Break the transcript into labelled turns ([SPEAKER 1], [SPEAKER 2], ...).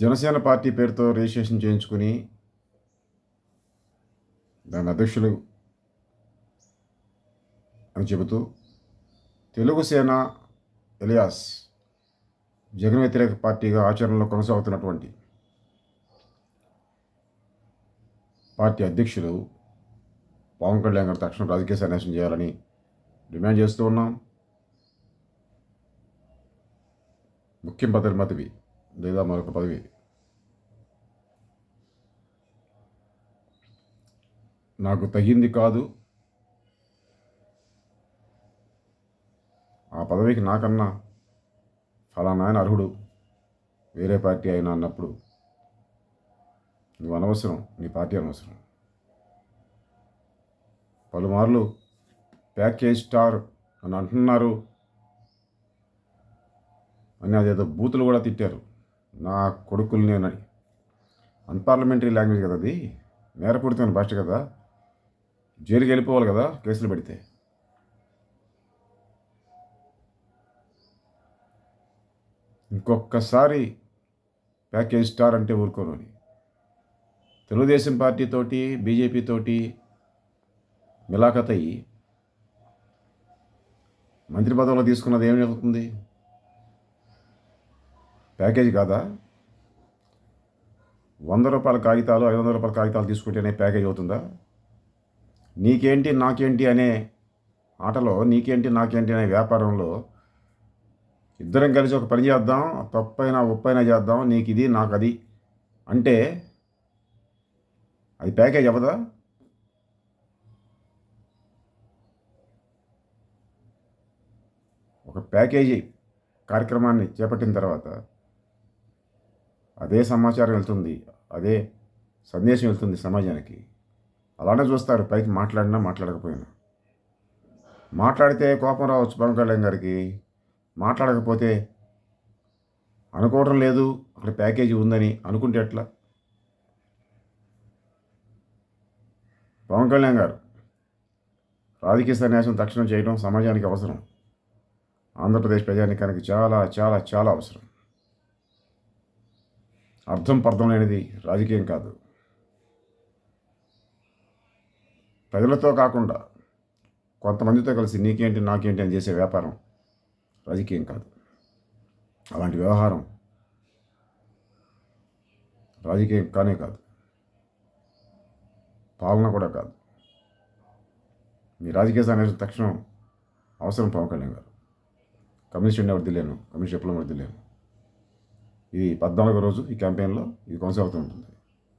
[SPEAKER 1] Janasena party పేరుతో registration చేయించుకుని దాని అధ్యక్షులు అని చెబుతూ తెలుగు సేన ఎలియాస్ జగన్ వ్యతిరేక పార్టీగా ఆచరణలో కొనసాగుతున్నటువంటి పార్టీ అధ్యక్షులు పవన్ కళ్యాణ్ గారు తక్షణం రాజకీయ సన్యాసం చేయాలని డిమాండ్ చేస్తూ ఉన్నాం. ముఖ్యం పదవి పదవి లేదా మరొక పదవి నాకు తగింది కాదు. ఆ పదవికి నాకన్నా ఫలానా ఆయన అర్హుడు వేరే పార్టీ అయినా అన్నప్పుడు నువ్వు అనవసరం నీ పార్టీ అనవసరం. పలుమార్లు ప్యాకేజ్ స్టార్ అని అంటున్నారు. అని అదేదో బూతులు కూడా తిట్టారు. నా కొడుకుల్ని అని. అన్పార్లమెంటరీ లాంగ్వేజ్ కదా అది? నేరపూరితమైన భాష కదా? జైలుకి వెళ్ళిపోవాలి కదా కేసులు పెడితే. ఇంకొకసారి ప్యాకేజ్ స్టార్ అంటే ఊరుకోను అని. తెలుగుదేశం పార్టీతోటి బీజేపీతోటి మిలాఖత్ అయ్యి మంత్రి పదవులు తీసుకున్నది ఏమి అవుతుంది ప్యాకేజ్ కాదా? వంద రూపాయల కాగితాలు ఐదు వందల రూపాయల కాగితాలు తీసుకుంటేనే ప్యాకేజ్ అవుతుందా? నీకేంటి నాకేంటి అనే ఆటలో నీకేంటి నాకేంటి అనే వ్యాపారంలో ఇద్దరం కలిసి ఒక పని చేద్దాం తప్పైనా ఉప్పైనా చేద్దాం నీకు ఇది నాకు అది అంటే అది ప్యాకేజ్ అవ్వదా? ఒక ప్యాకేజీ కార్యక్రమాన్ని చేపట్టిన తర్వాత అదే సమాచారం వెళ్తుంది అదే సందేశం వెళ్తుంది సమాజానికి. అలానే చూస్తారు. పైకి మాట్లాడినా మాట్లాడకపోయినా. మాట్లాడితే కోపం రావచ్చు పవన్ కళ్యాణ్ గారికి. మాట్లాడకపోతే అనుకోవడం లేదు. అక్కడ ప్యాకేజీ ఉందని అనుకుంటే ఎట్లా? పవన్ కళ్యాణ్ గారు రాజకీయ సన్యాసం తక్షణం చేయడం సమాజానికి అవసరం. ఆంధ్రప్రదేశ్ ప్రజానికానికి చాలా చాలా చాలా అవసరం. అర్థం పర్థం లేనిది రాజకీయం కాదు. ప్రజలతో కాకుండా కొంతమందితో కలిసి నీకేంటి నాకేంటి అని చేసే వ్యాపారం రాజకీయం కాదు. అలాంటి వ్యవహారం రాజకీయం కానే కాదు. పాలన కూడా కాదు. మీ రాజకీయ సన్యాసం తక్షణం అవసరం పవన్ కళ్యాణ్ గారు. కమ్యూనిస్ట్ ఉండే వదిలేను కమ్యూనిస్ట్ ఎప్పుడు వదిలేను ఇది పద్నాలుగో రోజు ఈ క్యాంపెయిన్లో ఇది కొనసాగుతూ ఉంటుంది.